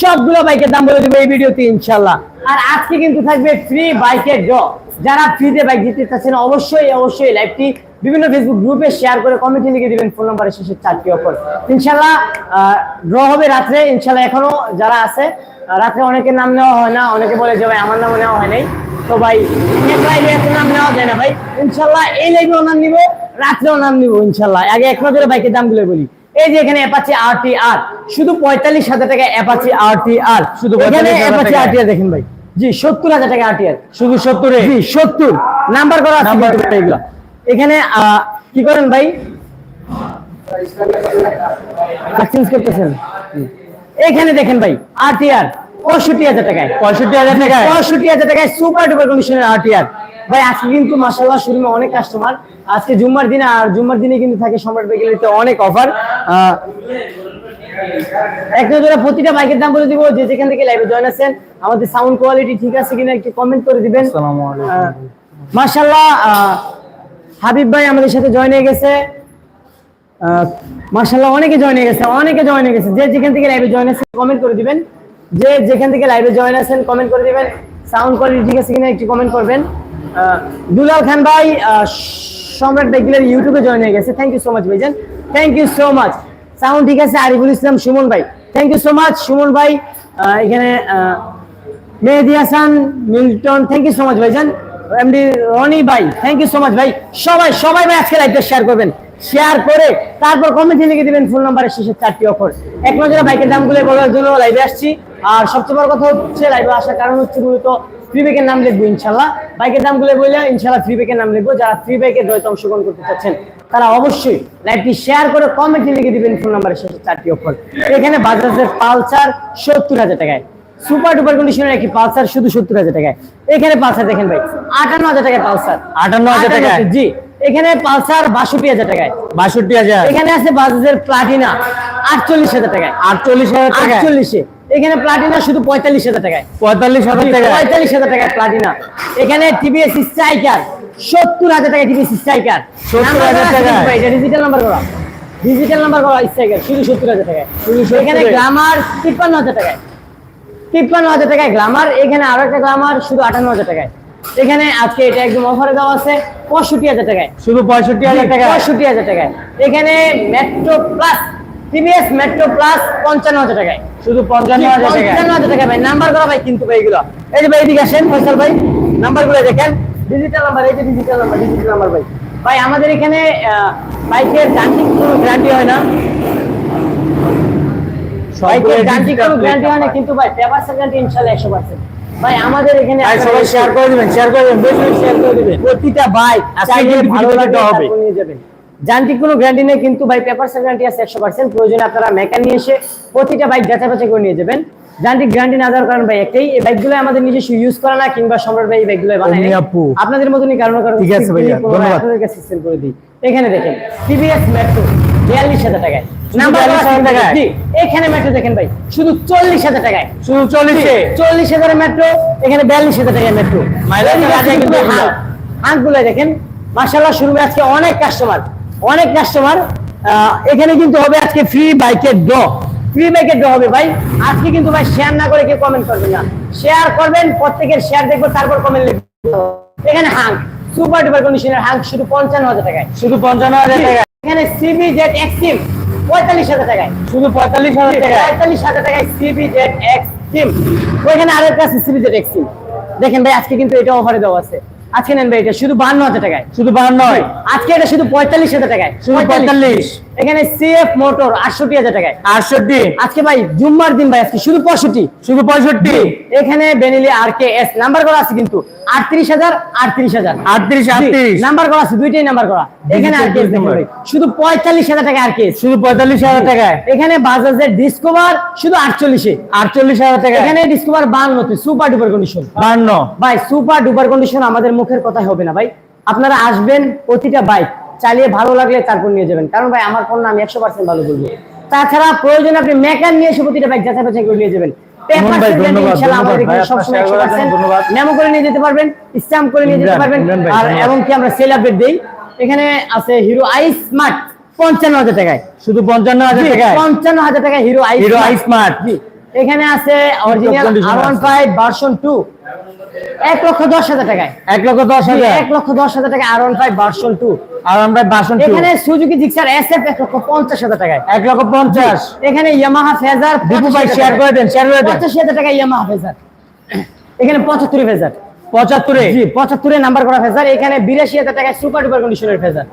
সবগুলো বাইকের দাম বলে দেবো এই ভিডিওতে, ইনশাল্লাহ। আর আজকে কিন্তু থাকবে ফ্রি বাইকের ড্র যারা ফ্রিতে বাইক জিততে চাচ্ছেন, অবশ্যই অবশ্যই লাইভটি বিভিন্ন ফেসবুক গ্রুপে শেয়ার করে কমেন্টে লিখে দিবেন ফোন নাম্বারের শেষে চারটি অফার ইনশাল্লাহ ড্র হবে রাত্রে, ইনশাল্লাহ এখনও যারা আছে রাত্রে অনেকের নাম নেওয়া হয় না, অনেকে বলে যে, ভাই, আমার নাম নেওয়া হয় নাই। তো ভাই, এক লাইভে এত নাম নেওয়া যায় না ভাই। ইনশাল্লাহ, এই লাইভেও নাম নিব, রাত্রেও নাম নিব, ইনশাল্লাহ। আগে এক নজরে বাইকের দামগুলো বলি। এই যে এখানে অ্যাপাচি আর আর শুধু পঁয়তাল্লিশ হাজার টাকা অ্যাপাচি আর আর শুধু এখানে অ্যাপাচি টাকা। আর দেখেন ভাই। জি সত্তর হাজার টাকা আর টি আর শুধু সত্তরে? জি সত্তর। নাম্বার করা আছে এগুলো। এখানে আহ, কি করেন ভাই? করতেছেন। এখানে দেখেন ভাই আরটি আর পঁয়ষট্টি হাজার টাকায়। পঁয়ষট্টি হাজার টাকায়? পঁয়ষট্টি হাজার টাকায় সুপার ডুপার কন্ডিশনের আরটিআর ভাই আজকে কিন্তু মাসাল্লাহ শোরুমে অনেক কাস্টমার আজকে জুম্মার দিনে আর জুম্মার দিনে কিন্তু থাকে সম্রাট বেগেলিতে অনেক অফার এক নজরে প্রতিটা বাইকের দাম বলে দিব যে যেখান থেকে লাইভে জয়েন আছেন আমাদের সাউন্ড কোয়ালিটি ঠিক আছে কিনা একটু কমেন্ট করে দিবেন। মাসাল্লাহ হাবিব ভাই আমাদের সাথে জয়েন হয়ে গেছে। মার্শাল্লাহ অনেকে জয়েন হয়ে গেছে অনেকে জয়েন হয়ে গেছে। যে যেখান থেকে লাইভে জয়েন আছে কমেন্ট করে দিবেন। যে যেখান থেকে লাইভে জয়েন আছেন কমেন্ট করে দেবেন। সাউন্ড কোয়ালিটি ঠিক আছে কিনা একটু কমেন্ট করবেন। দুলাল খান ভাই সম্রাট বেগিলের ইউটিউবে জয়েন হয়ে গেছে। থ্যাংক ইউ সো মাচ ভাইজান। Thank you so much sound ঠিক আছে, আরিফুল ইসলাম, সুমন ভাই। Thank you so much Sumon ভাই। এখানে Mehedi Hasan, Milton. Thank you so much ভাইজান। এমডি রনি ভাই থ্যাংক ইউ সো মাচ ভাই। সবাই সবাই ভাই আজকে লাইভটা শেয়ার করবেন। শেয়ার করে তারপর কমেন্টে লিখে দিবেন ফোন নাম্বারের শেষে চারটি অফার এক নজরে বাইকের দামগুলো বলার জন্য লাইভে আসছি। আর সবচেয়ে বড় কথা হচ্ছে লাইভে আসার কারণ হচ্ছে মূলত ফ্রি বাইকের নাম লিখব ইনশাল্লাহ বাইকের দামগুলো বললে ইনশাল্লাহ ফ্রি বাইকের নাম লিখব। যারা ফ্রি বাইকের অংশগ্রহণ করতে চাচ্ছেন তারা অবশ্যই লাইভটি শেয়ার করে কমেন্টে লিখে দিবেন ফোন নাম্বারের শেষে চারটি অফার এখানে বাজাজের পালসার সত্তর হাজার টাকায়। সুপার ডুপার কন্ডিশনের একটি পালসার শুধু সত্তর হাজার টাকায়। এখানে পালসার দেখেন ভাই আটান্ন হাজার টাকায় পালসার। আটান্ন হাজার টাকায়? জি। এখানে পালসার বাষট্টি হাজার টাকায়। বাষট্টি হাজার? এখানে আছে বাজাজের প্লাটিনা আটচল্লিশ হাজার টাকায়। আটচল্লিশ হাজার টাকা আটচল্লিশে। এখানে প্লাটিনা শুধু পঁয়তাল্লিশ হাজার টাকায়। পঁয়তাল্লিশ হাজার টাকা পঁয়তাল্লিশ হাজার টাকায় প্লাটিনা। এখানে টিভিএস স্ট্রাইকার সত্তর হাজার টাকা টিভিএস স্ট্রাইকার। 70,000 টাকা। এটা ডিজিটাল নাম্বার করা। ডিজিটাল নাম্বার করা স্ট্রাইকার শুধু সত্তর হাজার টাকায়। এখানে গ্লামার তিপ্পান্ন হাজার টাকায়। তিপ্পান্ন হাজার টাকায় গ্লামার এখানে আরও একটা গ্লামার শুধু আটান্ন হাজার টাকায়। এখানে আজকে এটা একদম অফারে দেওয়া আছে। পঁয়ষট্টি হাজার টাকায়। শুধু পঁয়ষট্টি হাজার টাকা পঁয়ষট্টি হাজার টাকায়। এখানে Metro Plus TVS Metro Plus পঞ্চান্ন হাজার টাকায়। শুধু পঞ্চান্ন হাজার টাকা পঞ্চান্ন হাজার টাকা ভাই। নাম্বার করা ভাই কিন্তু ভাই এগুলো। এই যে ভাই এদিকে আসেন ফয়সাল ভাই। নাম্বারগুলো দেখেন। ডিজিটাল নাম্বার এই যে ডিজিটাল নাম্বার ডিজিটাল নাম্বার ভাই। ভাই আমাদের এখানে বাইকের যান্ত্রিক কোনো গ্যারান্টি হয় না। বাইকের যান্ত্রিক কোনো গ্যারান্টি হয় না কিন্তু ভাই পেপার গ্যারান্টি ইনশাআল্লাহ একশো পার্সেন্ট ভাই আমাদের এখানে ভাই, সবাই শেয়ার করে দিবেন শেয়ার করে দিবেন বেশি শেয়ার করে দিবেন। প্রতিটা বাইক আজকে চাইলে ভালো হবে। নিয়ে যাবেন। যান্ত্রিক কোনো গ্যারান্টি নেই কিন্তু ভাই পেপার গ্যারান্টি আছে একশো পার্সেন্ট প্রয়োজনে আপনারা মেকান নিয়ে এসে প্রতিটা বাইক যাচাই বাছাই করে নিয়ে যাবেন। যান্ত্রিক গ্যারান্টি না দেওয়ার কারণ ভাই একটাই এই বাইকগুলো আমাদের নিজস্ব ইউজ করা না কিংবা সম্রাট ভাই এই বাইকগুলো বানায় আপনাদের মতনই কারণ কারণ ঠিক আছে ধন্যবাদ। আপনাদের কাছে সেল করে দিই। এখানে দেখেন টিভিএস মেট্রো বিয়াল্লিশ হাজার টাকায়। শুধু নাম্বার 42,000 টাকায়? জি, এখানে মেট্রো দেখেন ভাই শুধু চল্লিশ হাজার টাকায়। শুধু চল্লিশে চল্লিশ হাজারের মেট্রো এখানে বিয়াল্লিশ হাজার টাকায় মেট্রো কিন্তু হাঁকগুলো দেখেন। মাসাল্লাহ শুরু আজকে অনেক কাস্টমার অনেক কাস্টমার এখানে কিন্তু হবে আজকে ফ্রি বাইকের ড্র ফ্রি বাইকের ড্র হবে ভাই। আজকে কিন্তু ভাই শেয়ার না করে কেউ কমেন্ট করবেন না। শেয়ার করবেন প্রত্যেকের শেয়ার দেখব তারপর কমেন্ট লিখবেন এখানে হাঙ্ক সুপার ডুপার কন্ডিশনের হাঙ্ক শুধু পঞ্চান্ন হাজার টাকায়। শুধু পঞ্চান্ন হাজার টাকা এখানে সিবি জেড এক্সট্রিম পঁয়তাল্লিশ হাজার টাকায়। শুধু পঁয়তাল্লিশ হাজার টাকা পঁয়তাল্লিশ হাজার টাকায় সিবি জেড এক্সট্রিম ওইখানে আরেকটা আছে সিবি জেড দেখেন ভাই আজকে কিন্তু এটা অফারে দেওয়া আছে। আজকে নেন ভাই এটা শুধু বান্ন হাজার টাকায়। শুধু বান্ন। আজকে এটা শুধু পঁয়তাল্লিশ হাজার টাকায়। শুধু 45 এখানে সিএফ মোটর আটষট্টি হাজার টাকায়। আটষট্টি। আজকে ভাই জুম্মার দিন ভাই আজকে শুধু পঁয়ষট্টি। শুধু পঁয়ষট্টি। এখানে বেনিলি আর কে এস নাম্বার করা আছে কিন্তু আটত্রিশ হাজার আটত্রিশ হাজার। আটত্রিশ আটত্রিশ। নাম্বার করা আছে দুইটাই নাম্বার করা। এখানে আর দেখেন ভাই শুধু পঁয়তাল্লিশ হাজার টাকা আর কেস শুধু পঁয়তাল্লিশ হাজার টাকায়। এখানে বাজাজের ডিসকভার শুধু আটচল্লিশে। আটচল্লিশ হাজার টাকা এখানে ডিসকভার বান্নতে সুপার ডুপার কন্ডিশন বাহান্ন ভাই সুপার ডুপার কন্ডিশন আমাদের মুখের কথা হবে না ভাই। আপনারা আসবেন প্রতিটা বাইক চালিয়ে ভালো লাগলে তারপর নিয়ে যাবেন। কারণ ভাই আমার পণ্য আমি একশো পার্সেন্ট ভালো বলব। তাছাড়া প্রয়োজন আপনি মেকার নিয়ে এসে প্রতিটা বাইক যাচাই বাছাই করে নিয়ে যাবেন। ইমন ভাই, ধন্যবাদ, ধন্যবাদ। ভাই, আপনার সবসময় share করার জন্য ধন্যবাদ। মেমো করে নিয়ে যেতে পারবেন স্ট্যাম্প করে নিয়ে যেতে পারবেন। আর এবং কি আমরা সেল আপডেট দেই। এখানে আছে হিরো আই স্মার্ট পঞ্চান্ন হাজার টাকায়। শুধু পঞ্চান্ন হাজার টাকায়? পঞ্চান্ন হাজার টাকা Hero I Hero I Smart এখানে আছে original R one five version two এক লক্ষ দশ হাজার টাকায়। এক লক্ষ দশ হাজার? এক লক্ষ দশ হাজার টাকা আর ওয়ান ফাইভ ভার্সন টু আর আমরা বাসন এখানে সুজুকি জিক্সার এস এফ এক লক্ষ পঞ্চাশ হাজার টাকায়। এক লক্ষ পঞ্চাশ। এখানে ইয়ামাহা ফেজার দীপু ভাই শেয়ার করে দেন শেয়ার করে দেন। পঁচাশি হাজার টাকা ইয়ামাহা ফেজার এখানে পঁচাত্তর ফেজার পঁচাত্তরে? জি পঁচাত্তরে নাম্বার করা ফেজার এখানে বিরাশি হাজার টাকায় সুপার ডুপার কন্ডিশনের ফেজার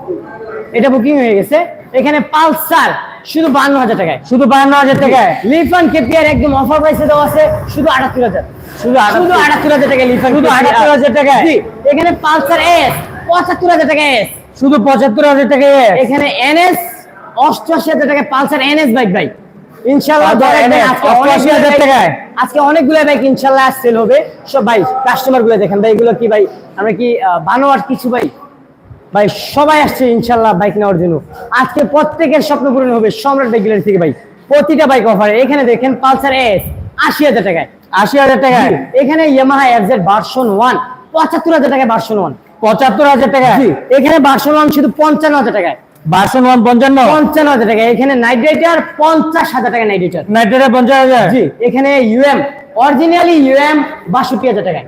এটা বুকিং হয়ে গেছে। এখানে পালসার শুধু বান্ন হাজার টাকায় শুধু বাহান্ন হাজার টাকায়। লিফান কেপিআর একদম অফার প্রাইসে দেওয়া আছে শুধু আটাত্তর হাজার। শুধু শুধু আটাত্তর হাজার টাকা লিফান শুধু 78,000 টাকায়? জি এখানে পালসার এস পঁচাত্তর হাজার টাকা এস শুধু পঁচাত্তর হাজার টাকায় এখানে এনএস অষ্টআশি হাজার টাকা পালসার এনএস বাইক বাইক দয়া আজকে 88,000 অনেকগুলো বাইক- টাকায়। ইনশাল্লাহ সেল হবে। সব ভাই কাস্টমারগুলো দেখেন। ভাই এগুলো কি ভাই? আমরা কি বানোয়ার কিছু ভাই? ভাই সবাই আসছে ইনশাল্লাহ বাইক নেওয়ার জন্য। আজকে প্রত্যেকের স্বপ্ন পূরণ হবে সম্রাট বাইক গ্যালারি থেকে ভাই। প্রতিটা বাইক অফারে এখানে দেখেন পালসার এস আশি হাজার টাকায়। আশি হাজার টাকায়? এখানে ইয়ামাহা এফজেড ভার্সন ওয়ান পঁচাত্তর হাজার টাকায় ভার্সন ওয়ান পঁচাত্তর হাজার টাকা এখানে ভার্সন ওয়ান শুধু পঞ্চান্ন হাজার টাকায়। বাসন ওয়ান পঞ্চান্ন? পঞ্চান্ন হাজার টাকা এখানে নাইট রাইডার পঞ্চাশ হাজার টাকা নাইট রাইডার নাইট্রেটা পঞ্চাশ হাজার? জি এখানে ইউএম অরিজিনালি ইউএম বাষট্টি হাজার টাকায়।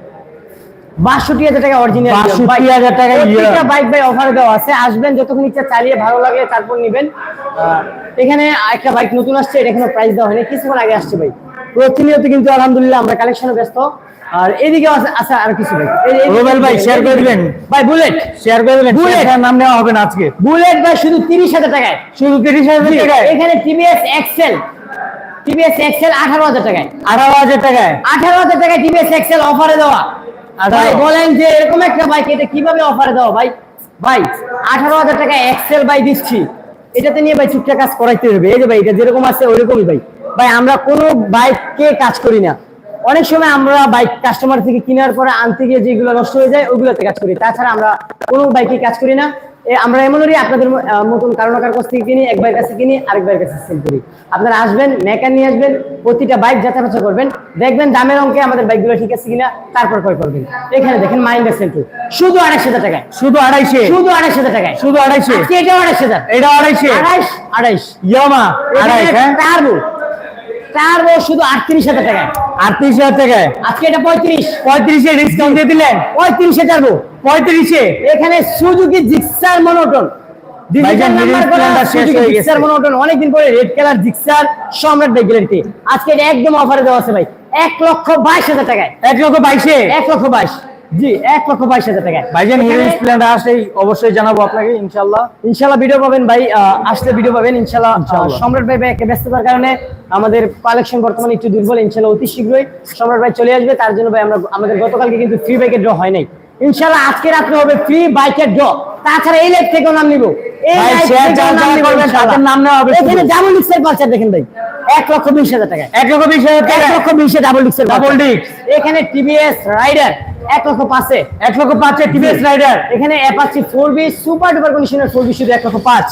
বাষট্টি হাজার টাকা অরিজিনাল 62,000 টাকা UM বাইক বাই অফার দেওয়া আছে। আসবেন যতক্ষণ ইচ্ছা চালিয়ে ভালো লাগে তারপর নিবেন। এখানে একটা বাইক নতুন আসছে এটা এখনও প্রাইস দেওয়া হয়নি। কিছুক্ষণ আগে আসছে ভাই প্রতিনিয়ত কিন্তু আলহামদুলিল্লাহ আমরা কালেকশনে ব্যস্ত। আর এদিকে আছে আর কিছু ভাই রুবেল ভাই, share করে দিবেন। ভাই বুলেট শেয়ার করে Bullet। শেয়ার নাম নেওয়া হবে না আজকে। বুলেট ভাই শুধু তিরিশ হাজার টাকায়। শুধু তিরিশ হাজার জি, টাকায়? এখানে টিভিএস এক্সেল টিভিএস এক্সেল আঠারো হাজার টাকায়। আঠারো হাজার টাকায়? আঠারো হাজার টাকায় টিভিএস এক্সেল অফারে দেওয়া। ভাই বলেন যে এরকম একটা বাইক এটা কীভাবে অফারে দাও? ভাই ভাই আঠারো হাজার টাকা এক্সেল বাই দিচ্ছি। এটাতে নিয়ে ভাই চুপটা কাজ করাইতে হবে। এই যে ভাই এটা যেরকম আছে ওইরকমই ভাই। ভাই আমরা কোনো বাইককে কাজ করি না। অনেক সময় আমরা বাইক কাস্টমার থেকে কেনার পরে আনতে গিয়ে যেগুলো নষ্ট হয়ে যায় ওগুলোতে কাজ করি। তাছাড়া আমরা কোনো বাইকে কাজ করি না। আমরা এমনই আপনাদের মতন কারও না কারও কাছ থেকে কিনি এক ভাইয়ের কাছে কিনি আরেক ভাইয়ের কাছে সেল করি। আপনারা আসবেন মেকার নিয়ে আসবেন প্রতিটা বাইক যাচাই বাছাই করবেন। দেখবেন দামের অঙ্কে আমাদের বাইকগুলো ঠিক আছে কিনা তারপর ক্রয় করবেন। এখানে দেখেন মাইন্ডার সেন্টু শুধু আড়াইশ হাজার টাকায়। শুধু আড়াইশে? শুধু আড়াইশ হাজার টাকায়। শুধু আড়াইশে? এটাও আড়াইশ হাজার। এটা আড়াইশে? আড়াইশ। আড়াইশ ইয়ামা আড়াইশ টার্বো টার্বো শুধু আটত্রিশ হাজার টাকায়। আটত্রিশ হাজার টাকায় আজকে এটা পঁয়ত্রিশ। পঁয়ত্রিশে ডিসকাউন্ট দিয়ে দিলেন। পঁয়ত্রিশে পঁয়ত্রিশে। এখানে সুজুকি জিক্সার মনোটন। অনেকদিন পরে রেড কালার জিক্সার সম্রাট আজকে এটা একদম অফারে দেওয়া আছে ভাই। এক লক্ষ বাইশ হাজার টাকায়। এক লক্ষ বাইশে? এক লক্ষ বাইশ। জি এক লক্ষ বাইশ হাজার ভাইজান হিরো স্প্লেন্ডার আসলেই অবশ্যই জানাব আপনাকে ইনশাল্লাহ ইনশাল্লাহ ভিডিও পাবেন ভাই আসলে ভিডিও পাবেন ইনশাল্লাহ সম্রাট ভাই ভাই ব্যস্ততার কারণে আমাদের কালেকশন বর্তমানে একটু দুর্বল ইনশাল্লাহ অতি শীঘ্রই সম্রাট ভাই চলে আসবে তার জন্য ভাই আমরা আমাদের গতকালকে কিন্তু ফ্রি বাইকের ড্র হয় নাই। ইনশাল্লাহ আজকে রাত্রে হবে ফ্রি বাইকের ড্র তাছাড়া এই লাইভ থেকেও নাম নিব। নাম নেওয়া হবে দেখেন ভাই এক লক্ষ বিশ হাজার টাকায়। এক লক্ষ বিশ হাজার এক টাকা লক্ষ বিশে ডাবল ডিক্সের। এখানে টিভিএস রাইডার এক লক্ষ পাঁচে এক লক্ষ পাঁচে টিভিএস রাইডার এখানে Apache four V super duper কন্ডিশনের ফোর বি শুধু এক লক্ষ পাঁচ।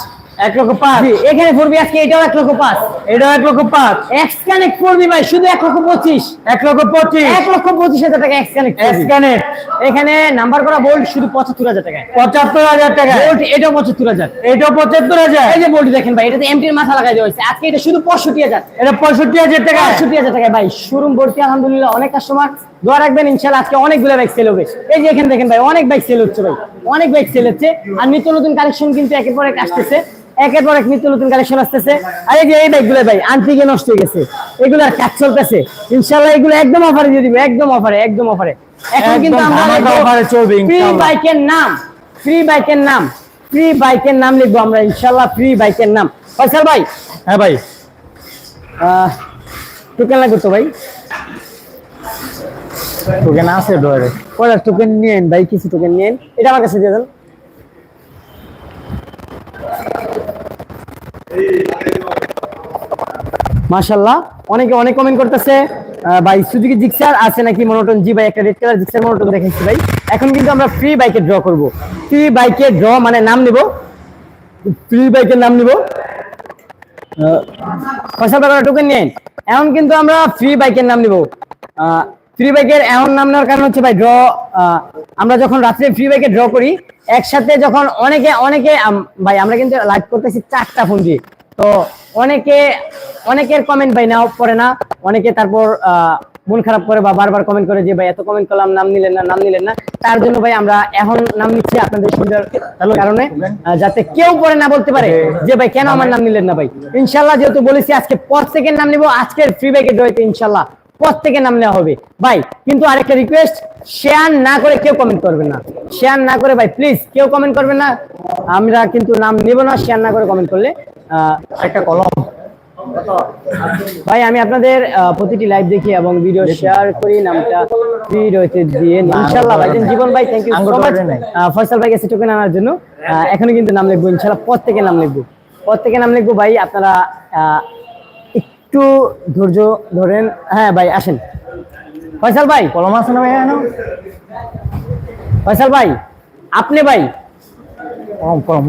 এক লক্ষ পাঁচ। এখানে ফোর বি আজকে এটাও এক লক্ষ পাঁচ। এটাও এক লক্ষ পাঁচ। এক্স কানেক্ট ফোর বি ভাই শুধু এক লক্ষ পঁচিশ। এক লক্ষ পঁচিশ। এক লক্ষ পঁচিশ হাজার টাকা এক্স কানেক্ট স্ক্যানের এখানে নাম্বার করা বোল্ট শুধু পঁচাত্তর হাজার টাকায়। পঁচাত্তর হাজার টাকা বোল্ট এটাও পঁচাত্তর হাজার। এটাও পঁচাত্তর হাজার। এই যে বোল্ট দেখেন ভাই এটাতে এমটির মাথা লাগাই দেওয়া হয়েছে। আজকে এটা শুধু পঁয়ষট্টি হাজার। এটা পঁয়ষট্টি হাজার টাকা পঁয়ষট্টি হাজার টাকায় ভাই শোরুম ভর্তি আলহামদুলিল্লাহ অনেক কাস্টমার দোয়া রাখবেন ইনশাল্লাহ আজকে অনেকগুলো বাইক সেল হবে। এই যে এখানে দেখেন ভাই অনেক বাইক সেল হচ্ছে ভাই অনেক বাইক সেল হচ্ছে। আর নিত্য নতুন কালেকশন কিন্তু একের পর এক আসতেছে একের পর এক নিত্য নতুন কালেকশন আসতেছে। আর এই যে এই বাইকগুলো ভাই আনতে গিয়ে নষ্ট হয়ে গেছে। এগুলো আর কাজ চলতেছে। ইনশাল্লাহ এগুলো একদম অফারে দিয়ে দিবে একদম অফারে একদম অফারে এখন কিন্তু আমরা ফ্রি বাইকের নাম ফ্রি বাইকের নাম ফ্রি বাইকের নাম লিখব আমরা ইনশাল্লাহ ফ্রি বাইকের নাম। ফয়সাল ভাই। হ্যাঁ ভাই। আহ, টোকেন লাগবে তো ভাই। টোকেন আছে ডয়ারে কয়টা টোকেন নিয়েন ভাই? কিছু টোকেন নিয়েন এটা আমার কাছে দিয়ে দেন। মাশাল্লাহ অনেকে অনেক কমেন্ট করতেছে ভাই সুজুকি জিক্সার আছে নাকি মনোটন জি ভাই, একটা রেড কালার জিক্সার মনোটন দেখাইছি ভাই। এখন কিন্তু আমরা ফ্রি বাইকে ড্র করব। ফ্রি বাইকে ড্র মানে নাম নিব। ফ্রি বাইকের নাম নিব। পয়সা টাকা টোকেন নিন। এখন কিন্তু আমরা ফ্রি বাইকের নাম নিব। ফ্রি বাইকের এমন নাম নেওয়ার কারণ হচ্ছে ভাই ড্র আমরা যখন রাত্রে ফ্রি বাইকে ড্র করি একসাথে যখন অনেকে অনেকে ভাই আমরা কিন্তু লাইভ করতেছি চারটা ফোন দিয়ে তো অনেকে অনেকের কমেন্ট ভাই নাও পড়ে না অনেকে তারপর মন খারাপ করে বা বারবার কমেন্ট করে যে ভাই এত কমেন্ট করলাম নাম নিলেন না নাম নিলেন না। তার জন্য ভাই আমরা এখন নাম নিচ্ছি আপনাদের সুবিধার কারণে যাতে কেউ পরে না বলতে পারে যে ভাই কেন আমার নাম নিলেন না ভাই? ইনশাল্লাহ যেহেতু বলেছি আজকে প্রত্যেকের নাম নিব আজকের ফ্রি ব্যাগের ড্রয়তে ইনশাল্লাহ। প্রত্যেকের নাম নেওয়া হবে। ভাই কিন্তু আরেকটা রিকোয়েস্ট শেয়ার না করে কেউ কমেন্ট করবে না। শেয়ার না করে ভাই প্লিজ কেউ কমেন্ট করবে না। আমরা কিন্তু নাম নিব না শেয়ার না করে কমেন্ট করলে একটা কলম। ভাই আমি আপনাদের প্রতিটি লাইভ দেখি এবং ভিডিও শেয়ার করি নামটা ফ্রি রয়েছে দিয়ে। ইনশাআল্লাহ ভাই জীবন ভাই thank you so much Faisal ভাই কাছে টোকেন আনার জন্য। এখনও কিন্তু নাম লিখব ইনশাআল্লাহ থেকে নাম লিখব। পর থেকে নাম লিখব ভাই আপনারা একটু ধৈর্য ধরেন। হ্যাঁ ভাই আসেন। ফয়সাল ভাই কলম আছে না ভাই এখানে? ফয়সাল ভাই আপনি ভাই। কলম কলম।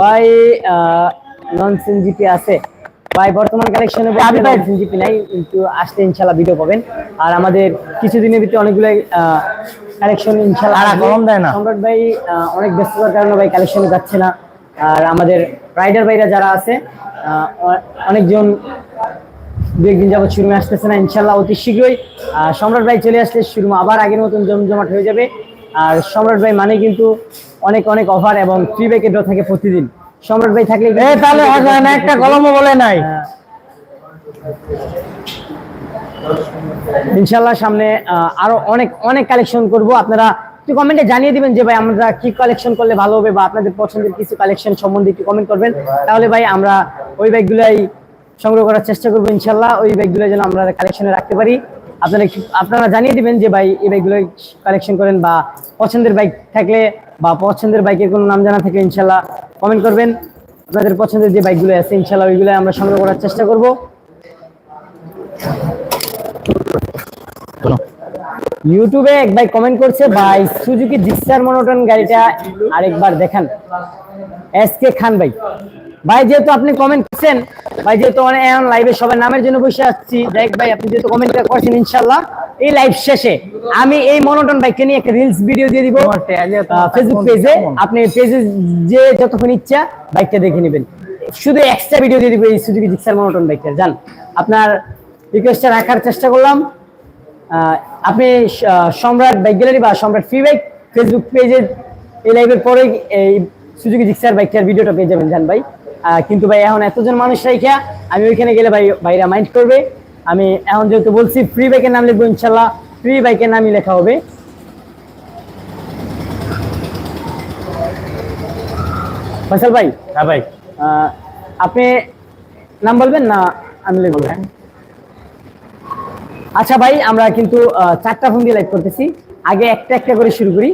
ভাই নন জিপি আছে। ভাই বর্তমান কালেকশনে আমি ভাই জিপি নাই কিন্তু আসলে ইনশাল্লাহ ভিডিও পাবেন। আর আমাদের কিছুদিনের ভিতরে অনেকগুলো কালেকশন ইনশাল্লাহ আর। গরম দেয় না। সম্রাট ভাই অনেক ব্যস্ততার কারণে ভাই কালেকশনে যাচ্ছে না আর আমাদের রাইডার ভাইরা যারা আছে অনেকজন দু একদিন যাবত শুরুমে আসতেছে না ইনশাল্লাহ অতি শীঘ্রই সম্রাট ভাই চলে আসলে শুরু আবার আগের মতন জমজমাট হয়ে যাবে আর সম্রাট ভাই মানে কিন্তু অনেক অনেক অফার এবং ফ্রি ব্যাকেট থাকে প্রতিদিন সম্রাট ভাই থাকলে তাহলে একটা কলমও বলে নাই হ্যাঁ। ইনশাল্লাহ সামনে আরও অনেক অনেক কালেকশন করব। আপনারা একটু কমেন্টে জানিয়ে দিবেন যে ভাই আমরা কি কালেকশন করলে ভালো হবে বা আপনাদের পছন্দের কিছু কালেকশন সম্বন্ধে একটু কমেন্ট করবেন। তাহলে ভাই আমরা ওই ব্যাগগুলাই সংগ্রহ করার চেষ্টা করব ইনশাল্লাহ ওই ব্যাগগুলো যেন আমরা কালেকশনে রাখতে পারি। আপনারা আপনারা জানিয়ে দিবেন যে ভাই এই বাইকগুলো কালেকশন করেন বা পছন্দের বাইক থাকলে বা পছন্দের বাইকের কোনো নাম জানা থাকলে ইনশাল্লাহ কমেন্ট করবেন। আপনাদের পছন্দের যে বাইকগুলো আছে ইনশাল্লাহ ওইগুলো আমরা সংগ্রহ করার চেষ্টা করব। ইউটিউবে এক ভাই কমেন্ট করছে ভাই সুজুকি জিক্সার মনোটন গাড়িটা আরেকবার দেখান। এস কে খান ভাই ভাই যেহেতু আপনি কমেন্ট করছেন ভাই যেহেতু এখন লাইভে সবার নামের জন্য বসে আসছি দেখ ভাই আপনি যেহেতু কমেন্টটা করছেন ইনশাল্লাহ এই লাইভ শেষে আমি এই মনোটন বাইককে নিয়ে একটা রিলস ভিডিও দিয়ে দিব ফেসবুক পেজে আপনি পেজে যে যতক্ষণ ইচ্ছা বাইকটা দেখে নেবেন। শুধু এক্সট্রা ভিডিও দিয়ে দিব এই সুজুকি জিক্সার মনোটন বাইকটার যান আপনার রিকোয়েস্টটা রাখার চেষ্টা করলাম। আপনি সম্রাট বাইক গ্যালারি বা সম্রাট ফ্রি বাইক ফেসবুক পেজে এই লাইভের পরে এই সুজুকি জিক্সার বাইকটার ভিডিওটা পেয়ে যাবেন জান ভাই। কিন্তু ভাই এখন এতজন মানুষ রাইখা আমি ওইখানে গেলে ভাই ভাইরা মাইন্ড করবে। আমি এখন যেহেতু বলছি ফ্রি বাইকের নাম লিখব ইনশাল্লাহ ফ্রি বাইকের নামই লেখা হবে। ফয়সাল ভাই হ্যাঁ ভাই। আপনি নাম বলবেন না আমি লিখব? আচ্ছা ভাই আমরা কিন্তু চারটা ফোন দিয়ে লাইভ করতেছি। আগে একটা একটা করে শুরু করি।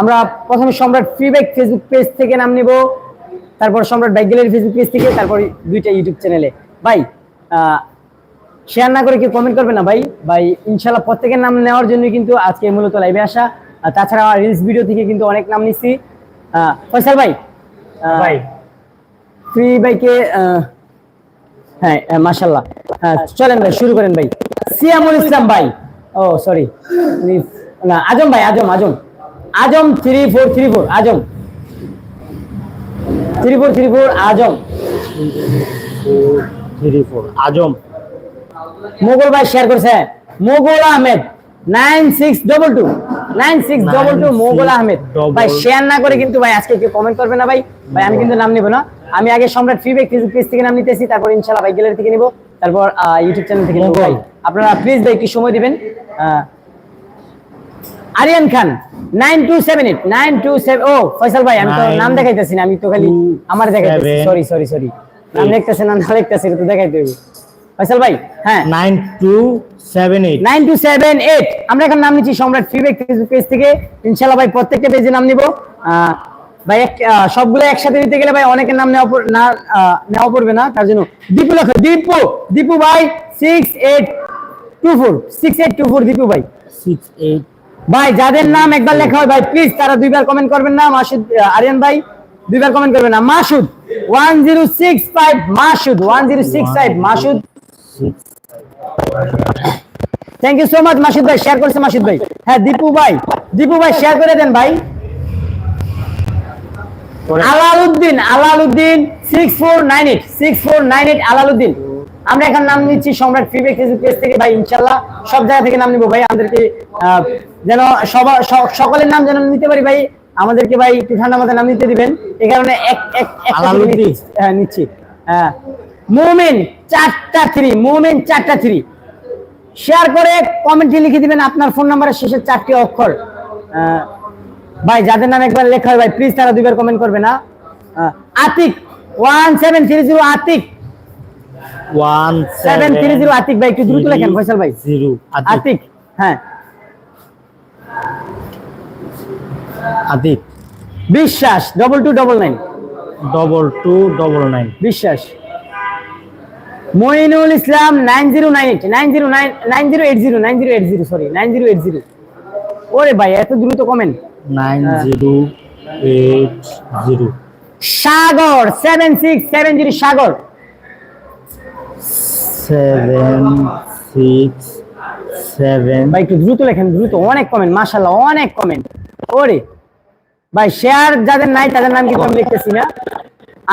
আমরা প্রথমে সম্রাট ফ্রি বাইক ফেসবুক পেজ থেকে নাম নিব তারপর সম্রাট বাইক গ্যালারি ফেসবুক পেজ থেকে তারপর দুইটা ইউটিউব চ্যানেলে ভাই শেয়ার না করে কেউ কমেন্ট করবে না ভাই। ভাই ইনশাল্লাহ প্রত্যেকের নাম নেওয়ার জন্য কিন্তু আজকে মূলত লাইভে আসা। তাছাড়া রিলস ভিডিও থেকে কিন্তু অনেক নাম নিচ্ছি। ফয়সাল ভাই ভাই। ফ্রি বাইকে হ্যাঁ মাশাল্লাহ চলেন ভাই শুরু করেন ভাই। সিয়ামুল ইসলাম ভাই। ও সরি না আজম ভাই Azam Azam. Azam three four three four Azam. Three four three four Azam. Three four Azam. Mogol ভাই শেয়ার করেছে। Mogol Ahmed nine six double two nine six double two Mogol Ahmed. ভাই share না করে কিন্তু ভাই আজকে কেউ comment করবে না ভাই। ভাই আমি কিন্তু নাম নিব না। আমি আগে সম্রাট ফ্রি ফেসবুক পেজ থেকে নাম নিতেছি তারপর ইনশাল্লাহ ভাই গ্যালারি থেকে নিব। তারপর ইউটিউব চ্যানেল থেকে আপনারা প্লিজ ভাই একটু সময় দিবেন। Ariyan Khan nine two seven eight nine two seven ও ফয়সাল ভাই আমি তো নাম দেখাইতেছি না আমি তো খালি আমার দেখাইতেছি। সরি সরি সরি নাম. লিখতেছে না না লিখতেছি তো দেখাইতে হবে। ফয়সাল ভাই হ্যাঁ। Nine two seven eight nine two seven eight আমরা এখন নাম নিচ্ছি সম্রাট ফিবেক ফেসবুক পেজ থেকে। ইনশাল্লাহ ভাই প্রত্যেকটা পেজে নাম নিব। ভাই সবগুলো একসাথে দিতে গেলে ভাই অনেকের নাম নেওয়া না নেওয়া পড়বে না তার জন্য দীপু লেখো দীপু দীপু ভাই six eight two four six eight two four Dipu ভাই। সিক্স এইট ভাই যাদের নাম একবার লেখা হয় ভাই প্লিজ তারা দুইবার কমেন্ট করবেন না মাসুদ আরিয়ান ভাই দুইবার কমেন্ট করবেন না। Masud one zero six five Masud one zero six five Masud. Thank you so much Masud ভাই শেয়ার করেছে মাসুদ ভাই। হ্যাঁ দীপু ভাই দীপু ভাই শেয়ার করে দেন ভাই। Alaluddin Alaluddin six four nine eight six four nine eight Alaluddin. আমরা এখন নাম নিচ্ছি সম্রাট ফিবে ফেসবুক পেজ থেকে ভাই ইনশাল্লাহ সব জায়গা থেকে নাম নিবো ভাই আমাদেরকে যেন সবার সকলের নাম যেন নিতে পারি ভাই আমাদেরকে ভাই একটু ঠান্ডা মাথায় নাম নিতে দিবেন। এই কারণে এক এক। হ্যাঁ নিচ্ছি হ্যাঁ মুমিন চারটা থ্রি মুমিন চারটা থ্রি শেয়ার করে কমেন্টে লিখে দিবেন আপনার ফোন নাম্বারের শেষের চারটি অক্ষর। ভাই যাদের নাম একবার লেখা হয় ভাই প্লিজ তারা দুইবার কমেন্ট করবে না। Atik one seven three zero Atik. One seven three zero Atik ভাই একটু দ্রুত লেখেন ফয়সাল ভাই। জিরো আতিক। হ্যাঁ। Atik. Biswas double two double nine double two double nine Biswas. Mainul Islam nine zero nine eight nine zero nine nine zero eight zero nine zero eight zero sorry nine zero eight zero ওরে ভাই এত দ্রুত comment nine. Zero eight zero. Sagar seven six seven zero Sagar. Seven six seven. ভাই একটু দ্রুত লেখেন দ্রুত। অনেক কমেন্ট মাশাল্লাহ অনেক কমেন্ট ওরে ভাই শেয়ার যাদের নাই তাদের নাম কিন্তু আমি লিখতেছি না।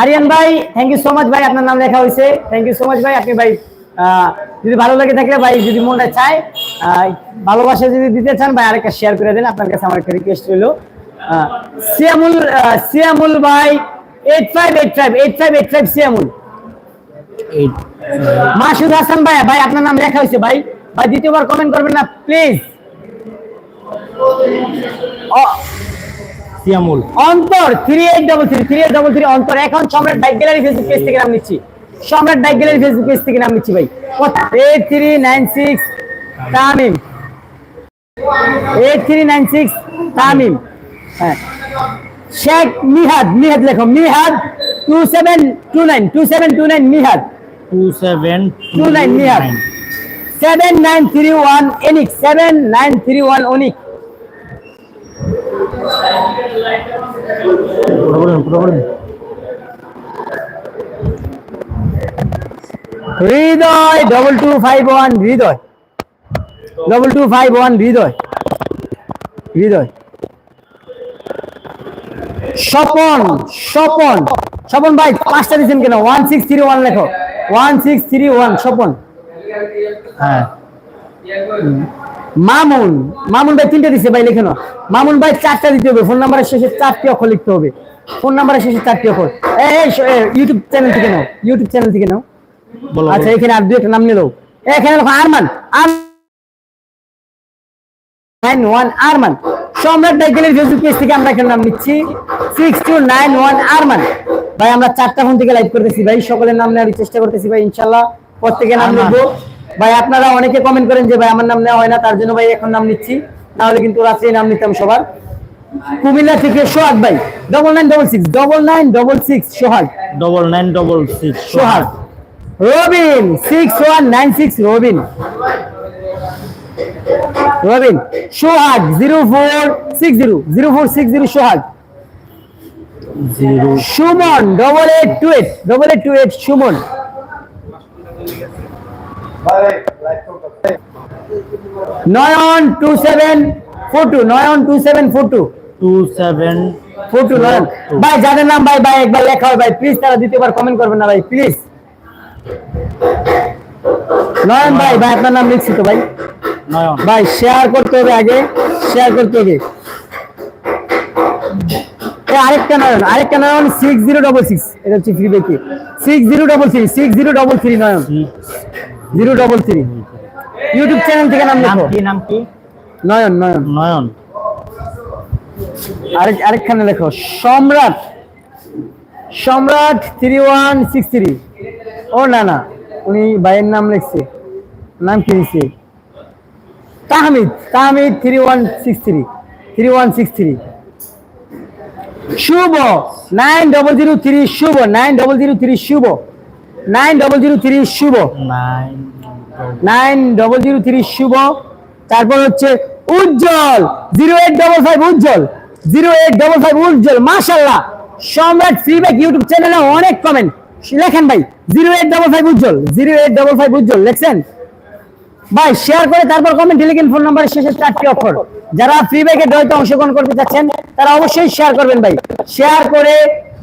আরিয়ান ভাই থ্যাংক ইউ সো মাচ ভাই আপনার নাম লেখা হয়েছে। থ্যাংক ইউ সো মাচ ভাই আপনি ভাই যদি ভালো লাগে থাকলে ভাই যদি মনটা চায় ভালোবাসা যদি দিতে চান ভাই আরেকটা শেয়ার করে দেন। আপনার কাছে আমার একটা রিকোয়েস্ট রইল। সিয়ামুল সিয়ামুল ভাই eight five eight five eight five eight five Siamul. Masud Hasan ভাই ভাই আপনার নাম লেখা হয়েছে ভাই। ভাই দ্বিতীয়বার কমেন্ট করবেন না please Siamul. Antor three eight double three three eight double three Antor. এখন সম্রাট বাইক গ্যালারি ফেসবুক পেজ থেকে নাম নিচ্ছি। সম্রাট বাইক গ্যালারি ফেসবুক পেজ থেকে নাম নিচ্ছি ভাই। Eight three nine six Tamim. Eight three nine six Tamim. হ্যাঁ। শেখ মিহাদ মিহাদ লেখো। Mihad two seven two nine two seven two nine Mihad. Two seven two nine Mihad. Seven nine three one Anik seven nine three one Anik Hridoy double two five one Hridoy. Double two five one Hridoy. Hridoy. Swapan Swapan. Swapan ভাই পাঁচটা দিচ্ছেন কেন? One six three one লেখো। One six three one Swapan. হ্যাঁ। মামুন মামুন ভাই তিনটে দিছে ভাই লিখে মামুন ভাই চারটা দিতে হবে। ফোন নাম্বারের শেষে চারটি অক্ষর লিখতে হবে। ফোন নাম্বারের শেষে চারটি অক্ষর। এই, ইউটিউব চ্যানেল থেকে নাও। ইউটিউব চ্যানেল থেকে নাও। আচ্ছা এখানে আর দুই একটা নাম দাও এখানে লেখো আরমান। আর nine one Arman. Samrat Facebook page থেকে আমরা নাম নিচ্ছি। Six two nine one Arman. ভাই আমরা চারটা ফোন থেকে লাইভ করতেছি ভাই। সকলের নাম নেওয়ার চেষ্টা করতেছি ভাই ইনশাল্লাহ প্রত্যেকে নাম। লিখব। ভাই আপনারা অনেকে কমেন্ট করেন যে ভাই আমার নাম নেওয়া হয় না তার জন্য ভাই এখন নাম নিচ্ছি। নাহলে কিন্তু রাত্রে নাম নিতাম সবার। কুমিল্লা থেকে সোহাগ ভাই। Double nine double six double nine double six Sohag. Double nine double six Sohag. Robin six one nine six Robin. Robin Sohag zero four six zero zero four six zero Sohag. Zero Sumon double eight two eight double eight two eight Sumon. Nayan two seven four two Nayan two seven four two two seven four two Nayan. ভাই যাদের নাম ভাই ভাই একবার লেখা হয় ভাই please তারা দ্বিতীয়বার কমেন্ট করবেন না ভাই প্লিজ নয়ন ভাই ভাই আপনার নাম লিখছি তো ভাই। নয়ন। ভাই শেয়ার করতে হবে আগে শেয়ার করতে হবে। আরেকটা নয়ন আরেকটা Nayan six zero double six এটা হচ্ছে ফ্রি দেখি six zero double three six zero double three Nayan. Zero double three YouTube channel থেকে নাম নাম লেখো কি নাম কি? নয়ন নয়ন। নয়ন। আরেক আরেকখানে লেখো Samrat Samrat three one six three ও, না না। উনি ভাইয়ের নাম লিখছে। নাম কি দিচ্ছে Tahmid. Tahmid three one six three three one six three Shuvo. Nine double zero three Shuvo. Nine double zero three Shuvo. Nine double zero three Shuvo. Nine double zero three Shuvo. তারপর হচ্ছে Ujjwal. Zero eight double five Ujjwal. Zero eight double five Ujjwal. মাশাল্লাহ সম্রাট ফ্রিব্যাক YouTube চ্যানেলে অনেক comment লেখেন ভাই zero eight double five Ujjwal zero eight double five Ujjwal লেখছেন? ভাই শেয়ার করে তারপর কমেন্টে লিখেন ফোন নাম্বারের শেষে চারটি অক্ষর। যারা ফ্রি ব্যাগে ড্রয়তে অংশগ্রহণ করতে চাচ্ছেন তারা অবশ্যই শেয়ার করবেন ভাই। শেয়ার করে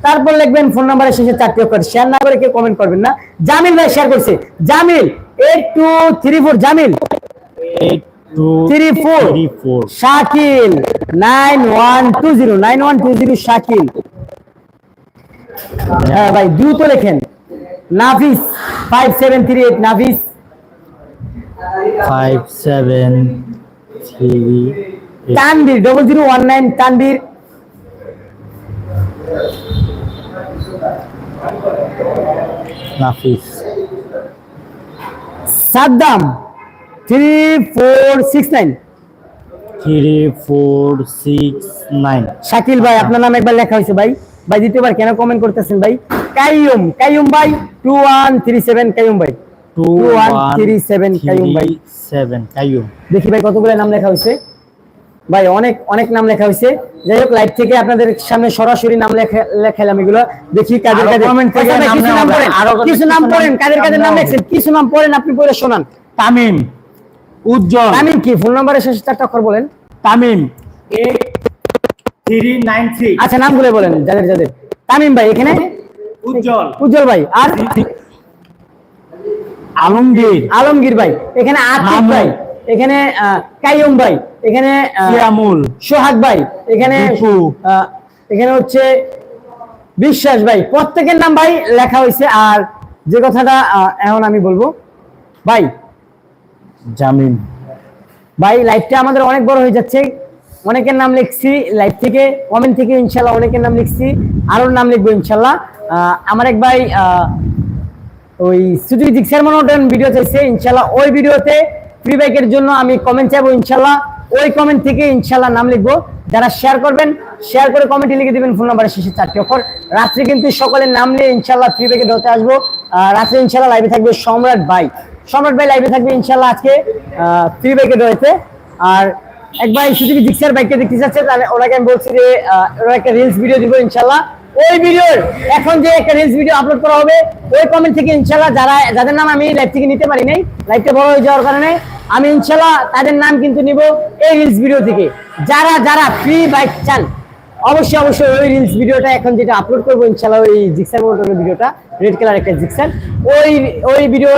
তারপর লিখবেন ফোন নাম্বারের শেষে চারটি অক্ষর। শেয়ার না করে কেউ কমেন্ট করবেন না। জামিল ভাই শেয়ার করছে। Jamil eight two three four Jamil. Three four Shakil nine one two zero nine one two zero Shakil. হ্যাঁ ভাই দ্রুত লেখেন। Nafis five seven three eight Nafis five seven three Tanvir double zero one nine Tanvir Nafis. Saddam three four six nine three four six nine Shakil ভাই আপনার নাম একবার লেখা হয়েছে ভাই। ভাই দ্বিতীয়বার কেন কমেন্ট করতেছেন ভাই? কাইয়ুম কাইয়ুম ভাই two one three seven Kaiyum ভাই। টু 2137 কাইয়ুম ভাই। সেভেন কাইয়ুম। দেখি ভাই কতগুলো নাম লেখা হয়েছে? ভাই অনেক অনেক নাম লেখা হয়েছে। যাই হোক লাইভ থেকে আপনাদের সামনে সরাসরি নাম লেখা লেখালাম এগুলো। দেখি কাদের কাদের comment থেকে আচ্ছা কিছু নাম পড়েন আরও কিছু নাম পড়েন কাদের কাদের নাম লেখছেন? কিছু নাম পড়েন আপনি পড়ে শোনান। তামিম উজ্জ্বল। তামিম কি? ফোন নাম্বারের শেষে চারটা অক্ষর বলেন। Tamim. Eight three nine six আচ্ছা বলেন যাদের যাদের। তামিম ভাই এখানে? উজ্জ্বল। উজ্জ্বল ভাই আর আলমগীর। আলমগীর ভাই এখানে আতিক ভাই এখানে কাইয়ুম ভাই এখানে সিয়ামুল। সোহাগ ভাই এখানে এখানে হচ্ছে বিশ্বাস ভাই। প্রত্যেকের নাম ভাই লেখা হয়েছে আর যে কথাটা এখন আমি বলব ভাই জামিন। ভাই লাইভটা আমাদের অনেক বড় হয়ে যাচ্ছে। অনেকের নাম লিখছি লাইভ থেকে কমেন্ট থেকে ইনশাল্লাহ অনেকের নাম লিখছি আরও নাম লিখব ইনশাল্লাহ আমার এক ভাই ওই শুধু জিক্সার মনোটন ভিডিও চাইছে ইনশাল্লাহ ওই ভিডিওতে ফ্রি বাইকের জন্য আমি কমেন্ট চাইব ইনশাল্লাহ ওই কমেন্ট থেকে ইনশাল্লাহ নাম লিখব। যারা শেয়ার করবেন শেয়ার করে কমেন্টে লিখে দিবেন ফোন নাম্বারের শেষে চারটি অক্ষর। রাত্রে কিন্তু সকলের নাম নিয়ে ইনশাল্লাহ ফ্রি বাইকে ধরতে আসব। রাত্রে ইনশাল্লাহ লাইভে থাকবে সম্রাট ভাই। সম্রাট ভাই লাইভে থাকবে ইনশাল্লাহ আজকে ফ্রি বাইকে রয়েছে আর এক ভাই শুধু জিক্সার বাইককে দেখতে চাচ্ছে? তাহলে ওনাকে আমি বলছি যে ওরা একটা রিলস ভিডিও দিব ইনশাল্লাহ ওই ভিডিওর এখন যে একটা রিলস ভিডিও আপলোড করা হবে, ওই কমেন্ট থেকে ইনশাল্লাহ যারা, যাদের নাম আমি লাইভ থেকে নিতে পারি নাই লাইভটা বড় হয়ে যাওয়ার কারণে, আমি ইনশাল্লাহ তাদের নাম কিন্তু নিব এই রিলস ভিডিও থেকে। যারা যারা ফ্রি বাইক চান, অবশ্যই অবশ্যই ওই রিলস ভিডিওটা এখন যেটা আপলোড করব ইনশাল্লাহ ওই জিক্সার মোটরের ভিডিওটা রেড কালার একটা জিক্সার। ওই ওই ভিডিও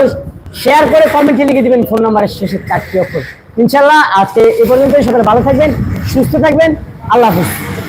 শেয়ার করে কমেন্টে লিখে দিবেন ফোন নাম্বারের শেষে চারটি অক্ষর। ইনশাল্লাহ আজকে এ পর্যন্তই। সকালে ভালো থাকবেন সুস্থ থাকবেন। আল্লাহ হাফিজ।